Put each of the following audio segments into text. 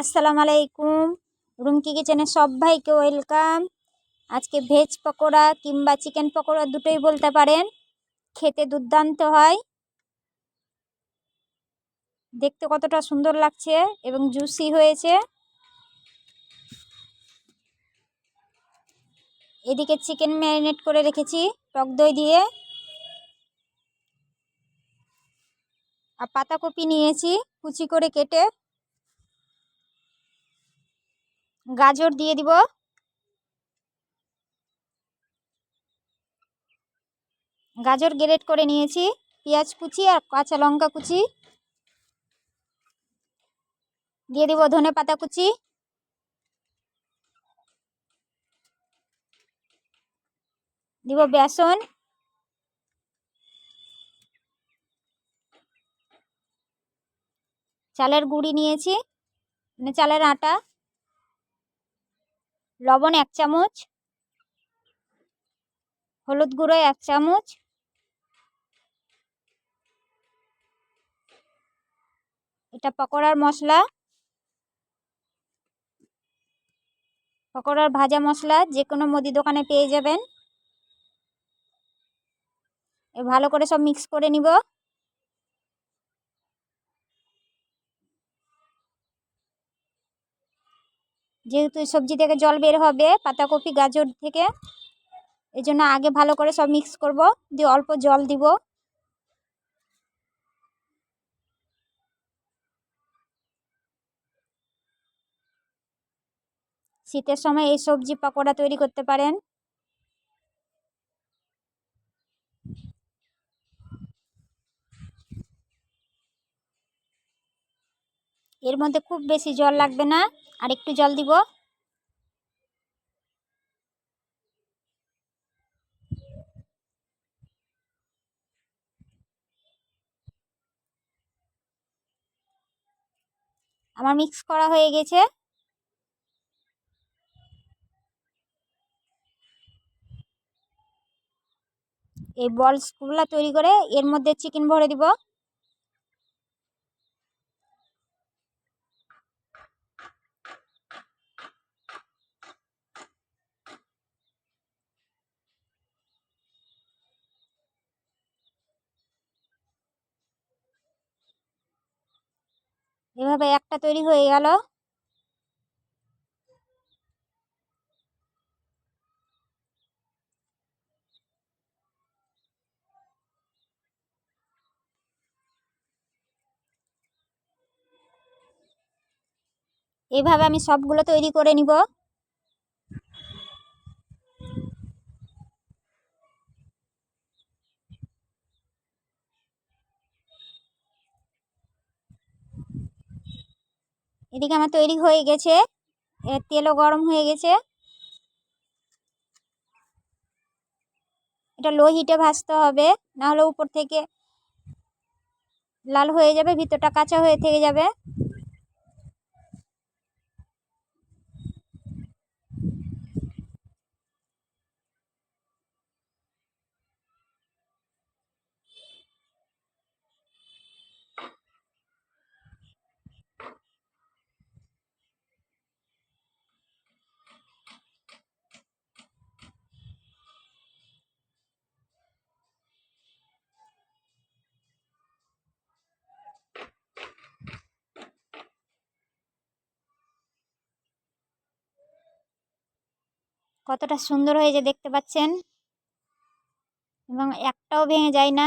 আসসালামু আলাইকুম। রুমকি কিচেনে সবাইকে ওয়েলকাম। আজকে ভেজ পকোড়া কিংবা চিকেন পকোড়া দুটোই বলতে পারেন। খেতে দুর্দান্ত হয়। দেখতে কতটা সুন্দর লাগছে এবং জুসি হয়েছে। এদিকে চিকেন ম্যারিনেট করে রেখেছি টক দই দিয়ে। আর পাতাকপি নিয়েছি কুচি করে কেটে। গাজর দিয়ে দিব। গাজর গ্রেট করে নিয়েছি। পেঁয়াজ কুচি আর কাঁচা লঙ্কা কুচি। দিয়ে দিব ধনে পাতা কুচি। দিব বেসন। চালের গুঁড়ি নিয়েছি মানে চালের আটা। লবণ এক চামচ, হলুদ গুঁড়ো এক চামচ, এটা পকোড়ার মশলা, পকোড়ার ভাজা মশলা যে কোনো মুদি দোকানে পেয়ে যাবেন। এ ভালো করে সব মিক্স করে নিব। যেহেতু সবজি থেকে জল বের হবে, পাতাকপি, গাজর থেকে এই জন্য আগে ভালো করে সব মিক্স করব, দিয়ে অল্প জল দিব। শীতের সময় এই সবজি পাকোড়া তৈরি করতে পারেন। এর মধ্যে খুব বেশি জল লাগবে না। আর একটু জল দিব। আমার মিক্স করা হয়ে গেছে। এই বলসগুলো তৈরি করে এর মধ্যে চিকেন ভরে দিব। এভাবে একটা তৈরি হয়ে গেল। এভাবে আমি সবগুলো তৈরি করে নিব। এদিকে আমার তৈরি হয়ে গেছে। এর তেলও গরম হয়ে গেছে। এটা লো হিটে ভাজতে হবে না হলে উপর থেকে লাল হয়ে যাবে, ভিতরটা কাঁচা হয়ে থেকে যাবে। কতটা সুন্দর হয়েছে দেখতে পাচ্ছেন? এবং একটাও ভেঙে যায় না।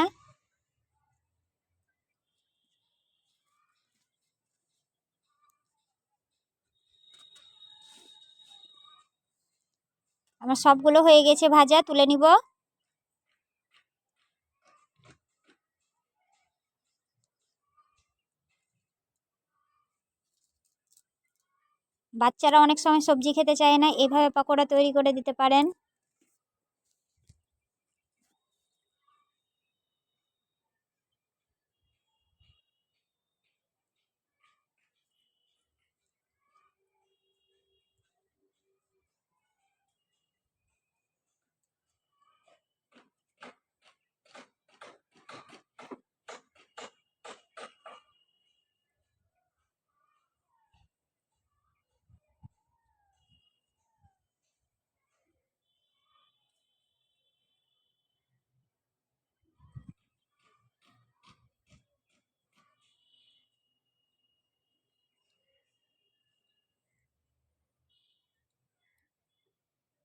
আমার সবগুলো হয়ে গেছে ভাজা, তুলে নিব। বাচ্চারা অনেক সময় সবজি খেতে চায় না এভাবে পকোড়া তৈরি করে দিতে পারেন।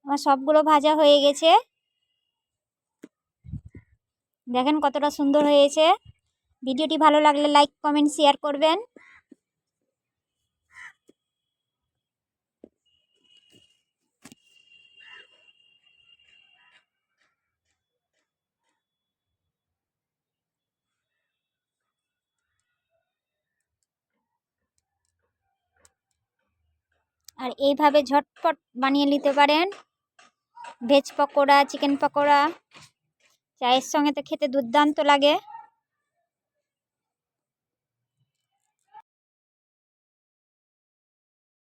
আমার সবগুলো ভাজা হয়ে গেছে। দেখেন কতটা সুন্দর হয়েছে। ভিডিওটি ভালো লাগলে লাইক, কমেন্ট, শেয়ার করবেন। আর এইভাবে ঝটপট বানিয়ে নিতে পারেন। Veg pakora chicken pakora. চায়ের সঙ্গে তো খেতে দুর্দান্ত লাগে।